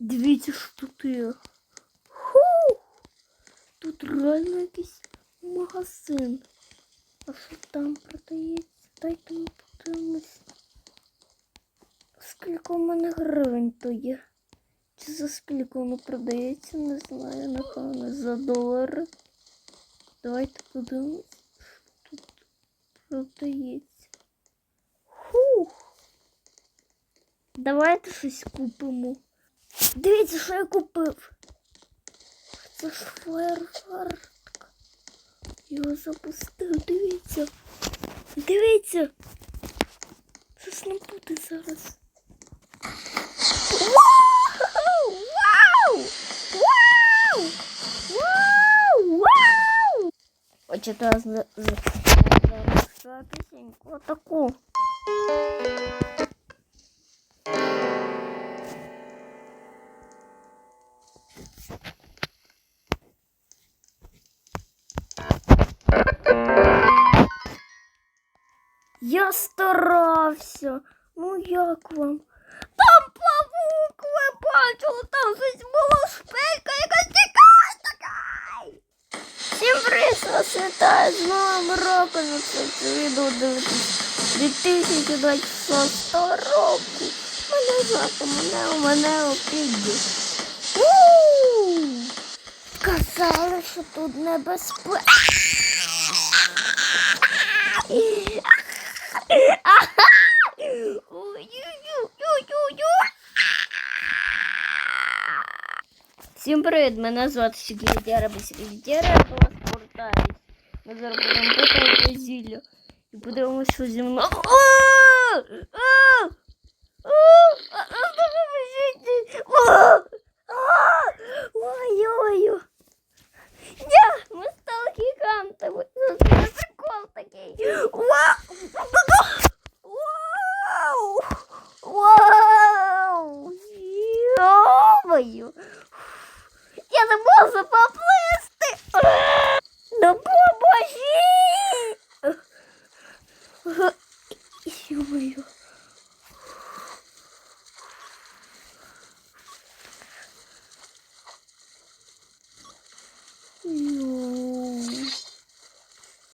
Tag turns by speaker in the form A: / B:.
A: Дивіться, що тут є. Ху! Тут реально якийсь магазин. А що там продається? Дайте ми подивимось. Скільки у мене гривень то є? Чи за скільки воно продається? Не знаю, напевно, за долари. Давайте подивимось, що тут продається. Хух! Давайте щось купимо. Дивіться, що я купив. Це ж фаєрфартка. Його запустив, дивіться. Дивіться. Щось не буде зараз. Вау! Вау! Вау! Вау! Вау! Хочете я за- за- зараз пісеньку отаку. Я старався. Ну як вам? Там павук, ви бачили, там щось було шпилька, якась тікай, тікай. Всім привіт, вітаю з новим роком. це відео дивитесь 2026 року. Мене звати мене, у мене опіді. Казали, що тут небезпечно. Всем привет, меня зовут Сіглідера, бо Сіглідера я вас повертаюсь. Ми зараз будемо питати зілля. І подивимось, що зі мною. А, а, а, ой-ой-ой. Я, ми стали гігантами. Це прикол такий. Вау! Вау! Йо-моє!